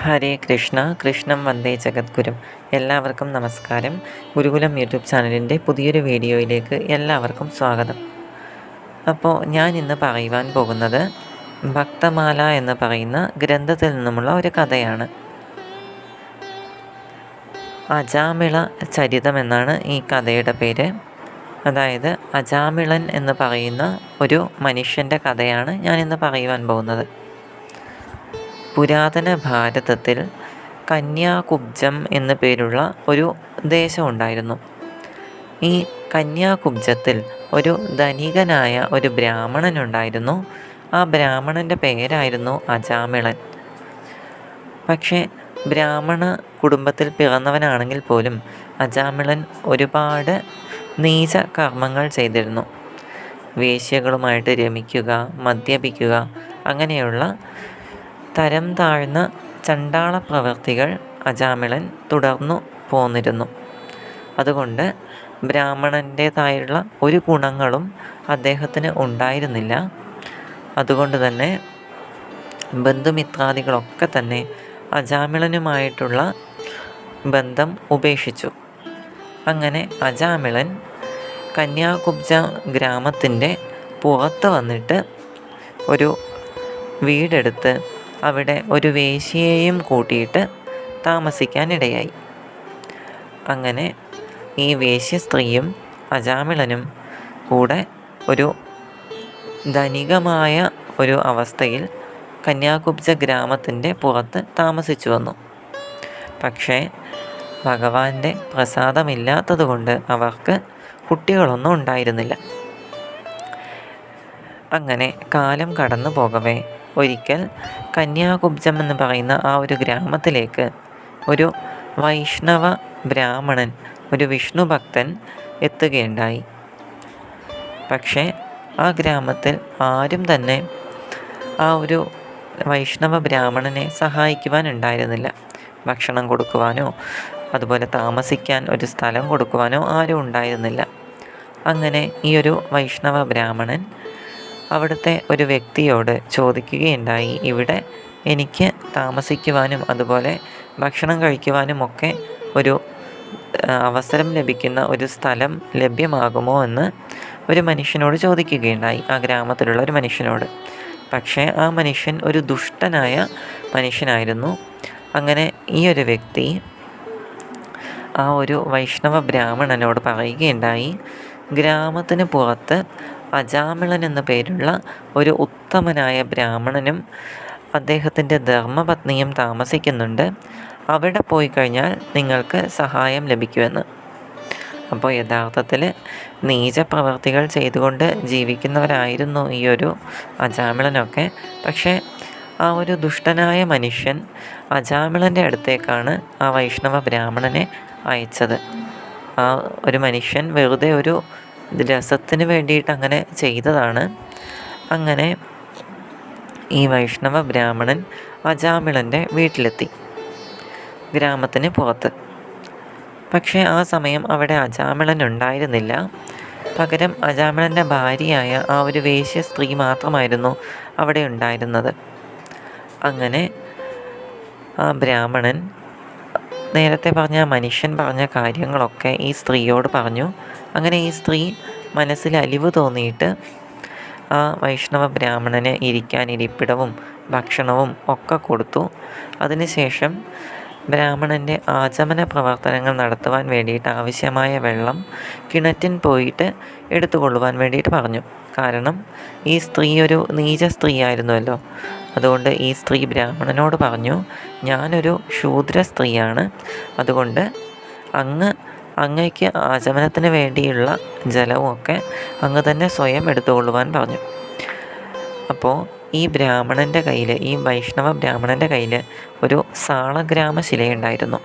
ഹരേ കൃഷ്ണ കൃഷ്ണം വന്ദേ ജഗദ്ഗുരും. എല്ലാവർക്കും നമസ്കാരം. ഗുരുകുലം യൂട്യൂബ് ചാനലിന്റെ പുതിയൊരു വീഡിയോയിലേക്ക് എല്ലാവർക്കും സ്വാഗതം. അപ്പോൾ ഞാൻ ഇന്ന് പറയുവാൻ പോകുന്നത് ഭക്തമാല എന്ന് പറയുന്ന ഗ്രന്ഥത്തിൽ നിന്നുമുള്ള ഒരു കഥയാണ്. അജാമിള ചരിതം എന്നാണ് ഈ കഥയുടെ പേര്. അതായത് അജാമിളൻ എന്ന് പറയുന്ന ഒരു മനുഷ്യന്റെ കഥയാണ് ഞാൻ ഇന്ന് പറയുവാൻ പോകുന്നത്. പുരാതന ഭാരതത്തിൽ കന്യാകുബ്ജം എന്നു പേരുള്ള ഒരു ദേശമുണ്ടായിരുന്നു ഈ കന്യാകുബ്ജത്തിൽ ഒരു ധനികനായ ഒരു ബ്രാഹ്മണനുണ്ടായിരുന്നു ആ ബ്രാഹ്മണന്റെ പേരായിരുന്നു അജാമിളൻ. പക്ഷേ ബ്രാഹ്മണ കുടുംബത്തിൽ പിറന്നവനാണെങ്കിൽ പോലും അജാമിളൻ ഒരുപാട് നീച കർമ്മങ്ങൾ ചെയ്തിരുന്നു. വേശ്യകളുമായിട്ട് രമിക്കുക മദ്യപിക്കുക അങ്ങനെയുള്ള തരം താഴ്ന്ന ചണ്ടാള പ്രവൃത്തികൾ അജാമിളൻ തുടർന്നു പോന്നിരുന്നു. അതുകൊണ്ട് ബ്രാഹ്മണന്റേതായുള്ള ഒരു ഗുണങ്ങളും അദ്ദേഹത്തിന് ഉണ്ടായിരുന്നില്ല. അതുകൊണ്ട് തന്നെ ബന്ധുമിത്രാദികളൊക്കെ തന്നെ അജാമിളനുമായിട്ടുള്ള ബന്ധം ഉപേക്ഷിച്ചു. അങ്ങനെ അജാമിളൻ കന്യാകുബ്ജ ഗ്രാമത്തിന്റെ പുറത്ത് വന്നിട്ട് ഒരു വീടെടുത്ത് അവിടെ ഒരു വേശ്യയെയും കൂട്ടിയിട്ട് താമസിക്കാനിടയായി. അങ്ങനെ ഈ വേശ്യ സ്ത്രീയും അജാമിളനും കൂടെ ഒരു ധനികമായ ഒരു അവസ്ഥയിൽ കന്യാകുബ്ജ ഗ്രാമത്തിന്റെ പുറത്ത് താമസിച്ചു വന്നു. പക്ഷേ ഭഗവാന്റെ പ്രസാദമില്ലാത്തതുകൊണ്ട് അവർക്ക് കുട്ടികളൊന്നും ഉണ്ടായിരുന്നില്ല. അങ്ങനെ കാലം കടന്നു പോകവേ ഒരിക്കൽ കന്യാകുബ്ജം എന്ന് പറയുന്ന ആ ഒരു ഗ്രാമത്തിലേക്ക് ഒരു വൈഷ്ണവ ബ്രാഹ്മണൻ ഒരു വിഷ്ണു ഭക്തൻ എത്തുകയുണ്ടായി. പക്ഷേ ആ ഗ്രാമത്തിൽ ആരും തന്നെ ആ ഒരു വൈഷ്ണവ ബ്രാഹ്മണനെ സഹായിക്കുവാനുണ്ടായിരുന്നില്ല ഭക്ഷണം കൊടുക്കുവാനോ അതുപോലെ താമസിക്കാൻ ഒരു സ്ഥലം കൊടുക്കുവാനോ ആരും ഉണ്ടായിരുന്നില്ല. അങ്ങനെ ഈ ഒരു വൈഷ്ണവ ബ്രാഹ്മണൻ അവിടുത്തെ ഒരു വ്യക്തിയോട് ചോദിക്കുകയുണ്ടായി. ഇവിടെ എനിക്ക് താമസിക്കുവാനും അതുപോലെ ഭക്ഷണം കഴിക്കുവാനും ഒക്കെ ഒരു അവസരം ലഭിക്കുന്ന ഒരു സ്ഥലം ലഭ്യമാകുമോ? എന്ന് ഒരു മനുഷ്യനോട് ചോദിക്കുകയുണ്ടായി. ആ ഗ്രാമത്തിലുള്ള ഒരു മനുഷ്യനോട്. പക്ഷേ ആ മനുഷ്യൻ ഒരു ദുഷ്ടനായ മനുഷ്യനായിരുന്നു. അങ്ങനെ ഈ ഒരു വ്യക്തി ആ ഒരു വൈഷ്ണവ ബ്രാഹ്മണനോട് പറയുകയുണ്ടായി. ഗ്രാമത്തിന് പുറത്ത് അജാമിളൻ എന്ന പേരുള്ള ഒരു ഉത്തമനായ ബ്രാഹ്മണനും അദ്ദേഹത്തിന്റെ ധർമ്മപത്നിയും താമസിക്കുന്നുണ്ട്. അവിടെ പോയി കഴിഞ്ഞാൽ നിങ്ങൾക്ക് സഹായം ലഭിക്കുമെന്ന്. അപ്പോൾ യഥാർത്ഥത്തിൽ നീച പ്രവർത്തികൾ ചെയ്തുകൊണ്ട് ജീവിക്കുന്നവരായിരുന്നു ഈ ഒരു അജാമിളനൊക്കെ. പക്ഷേ ആ ഒരു ദുഷ്ടനായ മനുഷ്യൻ അജാമിളന്റെ അടുത്തേക്കാണ് ആ വൈഷ്ണവ ബ്രാഹ്മണനെ അയച്ചത്. ആ ഒരു മനുഷ്യൻ വെറുതെ ഒരു രസത്തിന് വേണ്ടിയിട്ട് അങ്ങനെ ചെയ്തതാണ്. അങ്ങനെ ഈ വൈഷ്ണവ ബ്രാഹ്മണൻ അജാമിളന്റെ വീട്ടിലെത്തി ഗ്രാമത്തിന് പുറത്ത്. പക്ഷേ ആ സമയം അവിടെ അജാമിളൻ ഉണ്ടായിരുന്നില്ല. പകരം അജാമിളന്റെ ഭാര്യയായ ആ ഒരു വേശ്യ സ്ത്രീ മാത്രമായിരുന്നു അവിടെ ഉണ്ടായിരുന്നത്. അങ്ങനെ ആ ബ്രാഹ്മണൻ നേരത്തെ പറഞ്ഞ മനുഷ്യൻ പറഞ്ഞ കാര്യങ്ങളൊക്കെ ഈ സ്ത്രീയോട് പറഞ്ഞു. അങ്ങനെ ഈ സ്ത്രീ മനസ്സിൽ അലിവ് തോന്നിയിട്ട് ആ വൈഷ്ണവ ബ്രാഹ്മണന് ഇരിക്കാൻ ഇരിപ്പിടവും ഭക്ഷണവും ഒക്കെ കൊടുത്തു. അതിനുശേഷം ബ്രാഹ്മണന്റെ ആചമന പ്രവർത്തനങ്ങൾ നടത്തുവാൻ വേണ്ടിയിട്ട് ആവശ്യമായ വെള്ളം കിണറ്റിൻ പോയിട്ട് എടുത്തുകൊള്ളുവാൻ വേണ്ടിയിട്ട് പറഞ്ഞു. കാരണം ഈ സ്ത്രീ ഒരു നീച സ്ത്രീ ആയിരുന്നുവല്ലോ അതുകൊണ്ട് ഈ സ്ത്രീ ബ്രാഹ്മണനോട് പറഞ്ഞു ഞാനൊരു ശൂദ്ര സ്ത്രീയാണ്. അതുകൊണ്ട് അങ്ങ് അങ്ങയ്ക്ക് ആചമനത്തിന് വേണ്ടിയുള്ള ജലവുമൊക്കെ അങ്ങ് തന്നെ സ്വയം എടുത്തുകൊള്ളുവാൻ പറഞ്ഞു. അപ്പോൾ ഈ ബ്രാഹ്മണന്റെ കയ്യിൽ ഈ വൈഷ്ണവ ബ്രാഹ്മണന്റെ കയ്യിൽ ഒരു സാളഗ്രാമ ശിലയുണ്ടായിരുന്നു.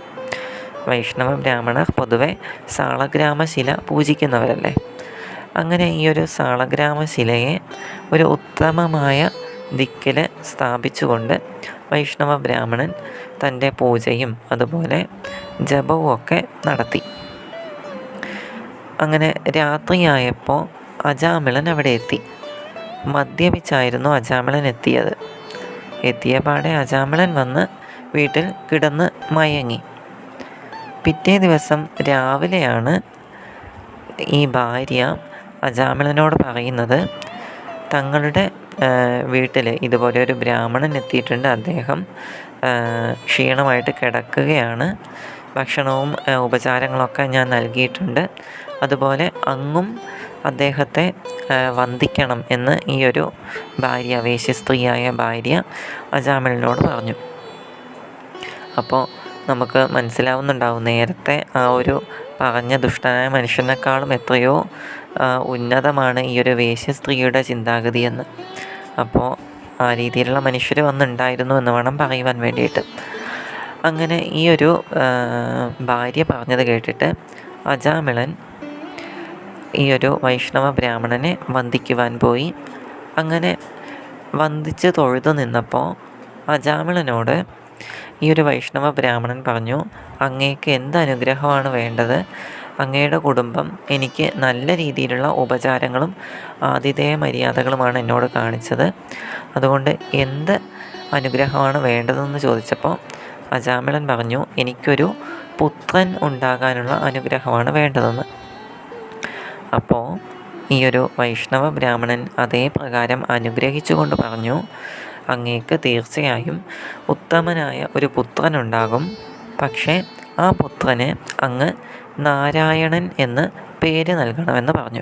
വൈഷ്ണവ ബ്രാഹ്മണർ പൊതുവെ സാളഗ്രാമ ശില പൂജിക്കുന്നവരല്ലേ? അങ്ങനെ ഈ ഒരു സാളഗ്രാമ ശിലയെ ഒരു ഉത്തമമായ ദിക്കിൽ സ്ഥാപിച്ചുകൊണ്ട് വൈഷ്ണവ ബ്രാഹ്മണൻ തന്റെ പൂജയും അതുപോലെ ജപവും ഒക്കെ നടത്തി. അങ്ങനെ രാത്രിയായപ്പോൾ അജാമിളൻ അവിടെ എത്തി. മദ്യപിച്ചായിരുന്നു അജാമിളൻ എത്തിയത്. എത്തിയ പാടെ അജാമിളൻ വന്ന് വീട്ടിൽ കിടന്ന് മയങ്ങി. പിറ്റേ ദിവസം രാവിലെയാണ് ഈ ഭാര്യ അജാമളനോട് പറയുന്നത് തങ്ങളുടെ വീട്ടിൽ ഇതുപോലെ ഒരു ബ്രാഹ്മണൻ എത്തിയിട്ടുണ്ട്. അദ്ദേഹം ക്ഷീണമായിട്ട് കിടക്കുകയാണ്. ഭക്ഷണവും ഉപചാരങ്ങളൊക്കെ ഞാൻ നൽകിയിട്ടുണ്ട്. അതുപോലെ അങ്ങും അദ്ദേഹത്തെ വന്ദിക്കണം എന്ന് ഈ ഒരു ഭാര്യ വേശ്യസ്ത്രീയായ ഭാര്യ അജാമിളിനോട് പറഞ്ഞു. അപ്പോൾ നമുക്ക് മനസ്സിലാവുന്നുണ്ടാവും നേരത്തെ ആ ഒരു പറഞ്ഞ ദുഷ്ടനായ മനുഷ്യനേക്കാളും എത്രയോ ഉന്നതമാണ് ഈ ഒരു വേശ്യ സ്ത്രീയുടെ ചിന്താഗതി എന്ന്. അപ്പോൾ ആ രീതിയിലുള്ള മനുഷ്യർ വന്നുണ്ടായിരുന്നു എന്ന് വേണം പറയുവാൻ വേണ്ടിയിട്ട്. അങ്ങനെ ഈ ഒരു ഭാര്യ പറഞ്ഞത് കേട്ടിട്ട് അജാമിളൻ ഈ ഒരു വൈഷ്ണവ ബ്രാഹ്മണനെ വന്ദിക്കുവാൻ പോയി. അങ്ങനെ വന്ദിച്ച് തൊഴുതു നിന്നപ്പോൾ അജാമിളനോട് ഈ ഒരു വൈഷ്ണവ ബ്രാഹ്മണൻ പറഞ്ഞു അങ്ങേക്ക് എന്ത് അനുഗ്രഹമാണ് വേണ്ടത്? അങ്ങയുടെ കുടുംബം എനിക്ക് നല്ല രീതിയിലുള്ള ഉപചാരങ്ങളും ആതിഥേയ മര്യാദകളുമാണ് എന്നോട് കാണിച്ചത്. അതുകൊണ്ട് എന്ത് അനുഗ്രഹമാണ് വേണ്ടതെന്ന് ചോദിച്ചപ്പോൾ അജാമിളൻ പറഞ്ഞു എനിക്കൊരു പുത്രൻ ഉണ്ടാകാനുള്ള അനുഗ്രഹമാണ് വേണ്ടതെന്ന്. അപ്പോൾ ഈ ഒരു വൈഷ്ണവ ബ്രാഹ്മണൻ അതേ പ്രകാരം അനുഗ്രഹിച്ചുകൊണ്ട് പറഞ്ഞു അങ്ങേക്ക് തീർച്ചയായും ഉത്തമനായ ഒരു പുത്രനുണ്ടാകും പക്ഷേ ആ പുത്രന് അങ്ങ് നാരായണൻ എന്ന് പേര് നൽകണമെന്ന് പറഞ്ഞു.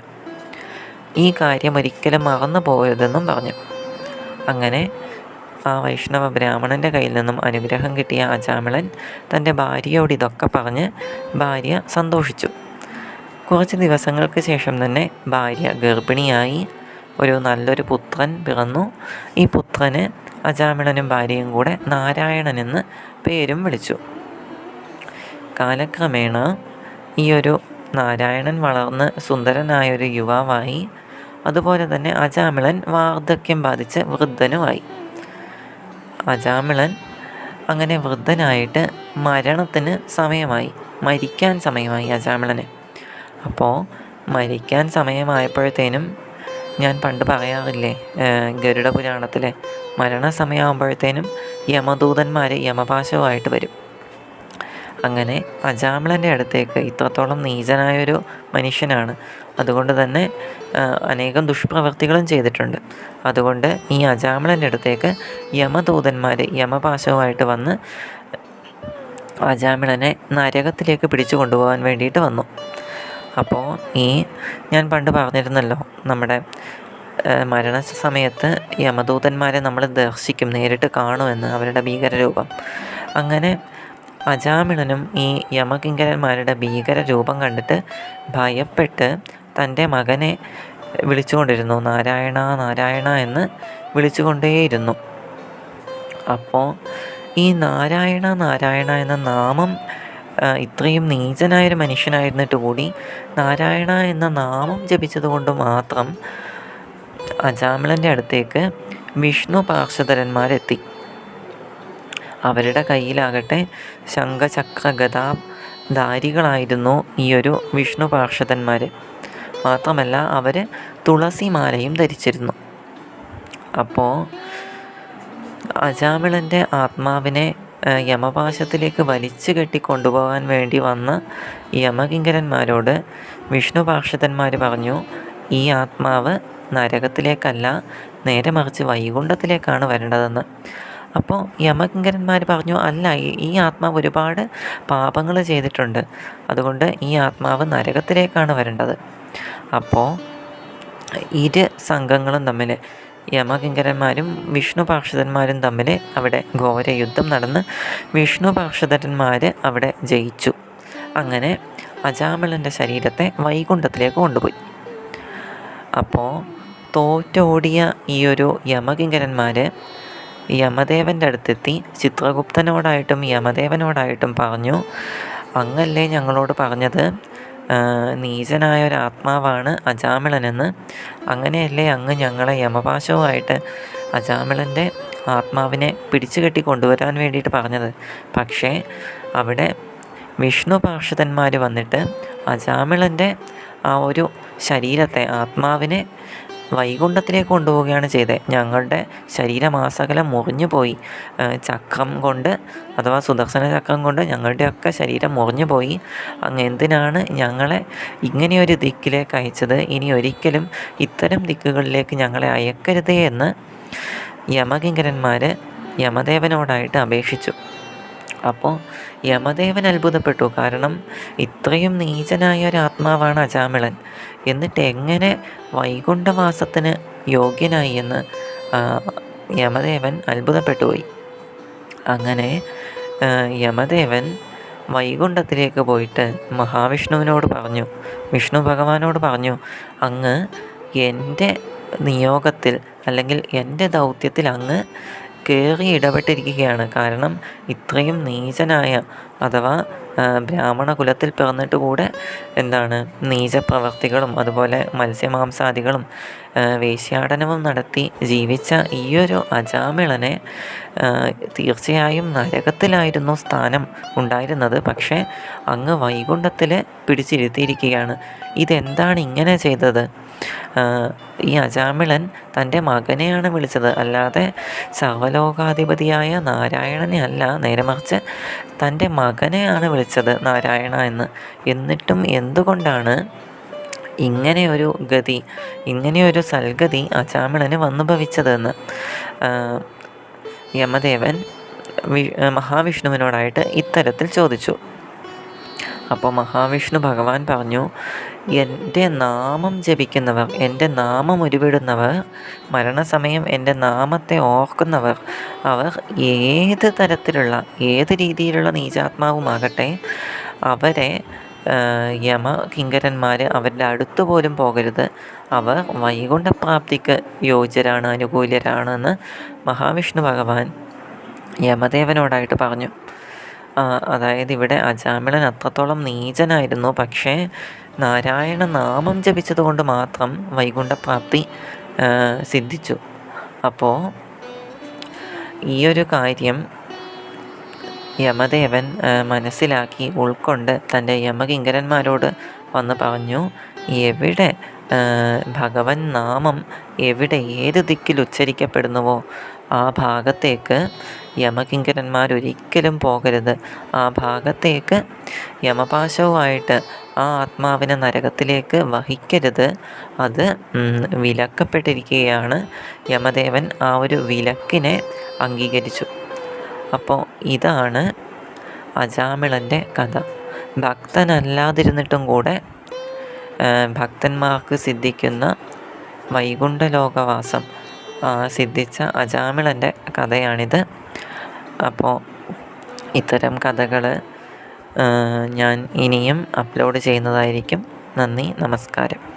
ഈ കാര്യം ഒരിക്കലും മറന്നു പോകരുതെന്നും പറഞ്ഞു. അങ്ങനെ ആ വൈഷ്ണവ ബ്രാഹ്മണന്റെ കയ്യിൽ നിന്നും അനുഗ്രഹം കിട്ടിയ അജാമിളൻ തന്റെ ഭാര്യയോട് ഇതൊക്കെ പറഞ്ഞ് ഭാര്യ സന്തോഷിച്ചു. കുറച്ച് ദിവസങ്ങൾക്ക് ശേഷം തന്നെ ഭാര്യ ഗർഭിണിയായി ഒരു നല്ലൊരു പുത്രൻ പിറന്നു. ഈ പുത്രന് അജാമിളനും ഭാര്യയും കൂടെ നാരായണൻ എന്ന് പേരും വിളിച്ചു. കാലക്രമേണ ഈ ഒരു നാരായണൻ വളർന്ന് സുന്ദരനായൊരു യുവാവായി. അതുപോലെ തന്നെ അജാമിളൻ വാർദ്ധക്യം ബാധിച്ച് വൃദ്ധനുമായി. അജാമിളൻ അങ്ങനെ വൃദ്ധനായിട്ട് മരണത്തിന് സമയമായി മരിക്കാൻ സമയമായി അജാമിളന്. അപ്പോൾ മരിക്കാൻ സമയമായപ്പോഴത്തേനും ഞാൻ പണ്ട് പറയാറില്ലേ ഗരുഡ പുരാണത്തിലെ മരണസമയമാകുമ്പോഴത്തേനും യമദൂതന്മാർ യമപാശവുമായിട്ട് വരും. അങ്ങനെ അജാമിളന്റെ അടുത്തേക്ക് ഇത്രത്തോളം നീചനായൊരു മനുഷ്യനാണ്. അതുകൊണ്ട് തന്നെ അനേകം ദുഷ്പ്രവൃത്തികളും ചെയ്തിട്ടുണ്ട്. അതുകൊണ്ട് ഈ അജാമിളന്റെ അടുത്തേക്ക് യമദൂതന്മാർ യമപാശവുമായിട്ട് വന്ന് അജാമിളനെ നരകത്തിലേക്ക് പിടിച്ചു കൊണ്ടുപോകാൻ വേണ്ടിയിട്ട് വന്നു. അപ്പോൾ ഈ ഞാൻ പണ്ട് പറഞ്ഞിരുന്നല്ലോ നമ്മുടെ മരണ സമയത്ത് യമദൂതന്മാരെ നമ്മൾ ദർശിക്കും നേരിട്ട് കാണുമെന്ന് അവരുടെ ഭീകരരൂപം. അങ്ങനെ അജാമിളനും ഈ യമകിങ്കരന്മാരുടെ ഭീകര രൂപം കണ്ടിട്ട് ഭയപ്പെട്ട് തന്റെ മകനെ വിളിച്ചുകൊണ്ടിരുന്നു നാരായണ നാരായണ എന്ന് വിളിച്ചുകൊണ്ടേയിരുന്നു. അപ്പോൾ ഈ നാരായണ നാരായണ എന്ന നാമം ഇത്രയും നീചനായൊരു മനുഷ്യനായിരുന്നിട്ട് കൂടി നാരായണ എന്ന നാമം ജപിച്ചതുകൊണ്ട് മാത്രം അജാമിളന്റെ അടുത്തേക്ക് വിഷ്ണു പാർശ്വധരന്മാരെത്തി അവരുടെ കയ്യിലാകട്ടെ ശംഖചക്ര ഗതാധാരികളായിരുന്നു ഈ ഒരു വിഷ്ണു പാർശ്വധന്മാർ മാത്രമല്ല അവർ തുളസിമാലയും ധരിച്ചിരുന്നു. അപ്പോൾ അജാമിളന്റെ ആത്മാവിനെ യമപാശത്തിലേക്ക് വലിച്ചു കെട്ടി കൊണ്ടുപോകാൻ വേണ്ടി വന്ന യമകിങ്കരന്മാരോട് വിഷ്ണുപാക്ഷതന്മാർ പറഞ്ഞു ഈ ആത്മാവ് നരകത്തിലേക്കല്ല നേരെ മറിച്ച് വൈകുണ്ഠത്തിലേക്കാണ് വരേണ്ടതെന്ന്. അപ്പോൾ യമകിങ്കരന്മാർ പറഞ്ഞു അല്ല ഈ ആത്മാവ് ഒരുപാട് പാപങ്ങൾ ചെയ്തിട്ടുണ്ട്. അതുകൊണ്ട് ഈ ആത്മാവ് നരകത്തിലേക്കാണ് വരേണ്ടത്. അപ്പോൾ ഇരു സംഘങ്ങളും തമ്മിൽ യമകിങ്കരന്മാരും വിഷ്ണു പാർഷദന്മാരും തമ്മിൽ അവിടെ ഘോര യുദ്ധം നടന്ന് വിഷ്ണു പാർഷദന്മാർ അവിടെ ജയിച്ചു. അങ്ങനെ അജാമിളന്റെ ശരീരത്തെ വൈകുണ്ഠത്തിലേക്ക് കൊണ്ടുപോയി. അപ്പോൾ തോറ്റോടിയ ഈ ഒരു യമകിങ്കരന്മാർ യമദേവന്റെ അടുത്തെത്തി ചിത്രഗുപ്തനോടായിട്ടും യമദേവനോടായിട്ടും പറഞ്ഞു അങ്ങല്ലേ ഞങ്ങളോട് പറഞ്ഞത്? നീചനായ ഒരു ആത്മാവാണ് അജാമിളനെന്ന്. അങ്ങനെയല്ലേ അങ്ങ് ഞങ്ങളെ യമപാശവുമായിട്ട് അജാമിളന്റെ ആത്മാവിനെ പിടിച്ചു കെട്ടി കൊണ്ടുവരാൻ വേണ്ടിയിട്ട് പറഞ്ഞത്. പക്ഷേ അവിടെ വിഷ്ണു പാർഷതന്മാർ വന്നിട്ട് അജാമിളന്റെ ആ ഒരു ശരീരത്തെ ആത്മാവിനെ വൈകുണ്ഠത്തിലേക്ക് കൊണ്ടുപോവുകയാണ് ചെയ്തത്. ഞങ്ങളുടെ ശരീരമാസകലം മുറിഞ്ഞു പോയി. ചക്രം കൊണ്ട് അഥവാ സുദർശന ചക്രം കൊണ്ട് ഞങ്ങളുടെയൊക്കെ ശരീരം മുറിഞ്ഞു പോയി. അങ്ങ് എന്തിനാണ് ഞങ്ങളെ ഇങ്ങനെയൊരു ദിക്കിലേക്ക് അയച്ചത്? ഇനി ഒരിക്കലും ഇത്തരം ദിക്കുകളിലേക്ക് ഞങ്ങളെ അയക്കരുതേ എന്ന് യമകിങ്കരന്മാർ യമദേവനോടായിട്ട് അപേക്ഷിച്ചു. അപ്പോൾ യമദേവൻ അത്ഭുതപ്പെട്ടു. കാരണം ഇത്രയും നീചനായ ഒരു ആത്മാവാണ് അജാമിളൻ. എന്നിട്ട് എങ്ങനെ വൈകുണ്ഠവാസത്തിന് യോഗ്യനായി എന്ന് യമദേവൻ അത്ഭുതപ്പെട്ടു പോയി. അങ്ങനെ യമദേവൻ വൈകുണ്ഠത്തിലേക്ക് പോയിട്ട് മഹാവിഷ്ണുവിനോട് പറഞ്ഞു വിഷ്ണു ഭഗവാനോട് പറഞ്ഞു അങ്ങ് എന്റെ നിയോഗത്തിൽ അല്ലെങ്കിൽ എന്റെ ദൗത്യത്തിൽ അങ്ങ് കയറി ഇടപെട്ടിരിക്കുകയാണ്. കാരണം ഇത്രയും നീചനായ അഥവാ ബ്രാഹ്മണ കുലത്തിൽ പിറന്നിട്ട് കൂടെ എന്താണ് നീചപ്രവർത്തികളും അതുപോലെ മത്സ്യമാംസാദികളും വേശ്യാടനവും നടത്തി ജീവിച്ച ഈയൊരു അജാമിളനെ തീർച്ചയായും നരകത്തിലായിരുന്നു സ്ഥാനം ഉണ്ടായിരുന്നത്. പക്ഷേ അങ്ങ് വൈകുണ്ഠത്തിൽ പിടിച്ചിരുത്തിയിരിക്കുകയാണ്. ഇതെന്താണ് ഇങ്ങനെ ചെയ്തത്? ഈ അജാമിളൻ തന്റെ മകനെയാണ് വിളിച്ചത്. അല്ലാതെ സർവലോകാധിപതിയായ നാരായണനെ അല്ല നേരെ മറിച്ച് തന്റെ മകനെയാണ് വിളിച്ചത് നാരായണ എന്ന്. എന്നിട്ടും എന്തുകൊണ്ടാണ് ഇങ്ങനെയൊരു ഗതി ഇങ്ങനെയൊരു സൽഗതി അജാമിളന് വന്നു ഭവിച്ചതെന്ന്? യമദേവൻ മഹാവിഷ്ണുവിനോടായിട്ട് ഇത്തരത്തിൽ ചോദിച്ചു. അപ്പോൾ മഹാവിഷ്ണു ഭഗവാൻ പറഞ്ഞു എന്റെ നാമം ജപിക്കുന്നവർ എന്റെ നാമം ഉരുവിടുന്നവർ മരണസമയം എന്റെ നാമത്തെ ഓർക്കുന്നവർ അവർ ഏത് തരത്തിലുള്ള ഏത് രീതിയിലുള്ള നീചാത്മാവുമാകട്ടെ അവരെ യമ കിങ്കരന്മാർ അവരുടെ അടുത്ത് പോലും പോകരുത്. അവർ വൈകുണ്ഠപ്രാപ്തിക്ക് യോജ്യരാണ് അനുകൂലരാണെന്ന് മഹാവിഷ്ണു ഭഗവാൻ യമദേവനോടായിട്ട് പറഞ്ഞു. അതായത് ഇവിടെ അജാമിളൻ അത്രത്തോളം നീചനായിരുന്നു. പക്ഷേ നാരായണ നാമം ജപിച്ചതുകൊണ്ട് മാത്രം വൈകുണ്ഠപ്രാപ്തി സിദ്ധിച്ചു. അപ്പോൾ ഈ ഒരു കാര്യം യമദേവൻ മനസ്സിലാക്കി ഉൾക്കൊണ്ട് തന്റെ യമകിങ്കരന്മാരോട് വന്ന് പറഞ്ഞു എവിടെ ഭഗവൻ നാമം എവിടെ ഏത് ദിക്കിൽ ഉച്ചരിക്കപ്പെടുന്നുവോ ആ ഭാഗത്തേക്ക് യമകിങ്കരന്മാരൊരിക്കലും പോകരുത്. ആ ഭാഗത്തേക്ക് യമപാശവുമായിട്ട് ആ ആത്മാവിനെ നരകത്തിലേക്ക് വഹിക്കരുത്. അത് വിലക്കപ്പെട്ടിരിക്കുകയാണ്. യമദേവൻ ആ ഒരു വിലക്കിനെ അംഗീകരിച്ചു. അപ്പോൾ ഇതാണ് അജാമിളന്റെ കഥ. ഭക്തനല്ലാതിരുന്നിട്ടും കൂടെ ഭക്തന്മാർക്ക് സിദ്ധിക്കുന്ന വൈകുണ്ഠ ലോകവാസം സിദ്ധിച്ച അജാമിളന്റെ കഥയാണിത്. അപ്പോൾ ഇത്തരം കഥകൾ ഞാൻ ഇനിയും അപ്ലോഡ് ചെയ്യുന്നതായിരിക്കും. നന്ദി നമസ്കാരം.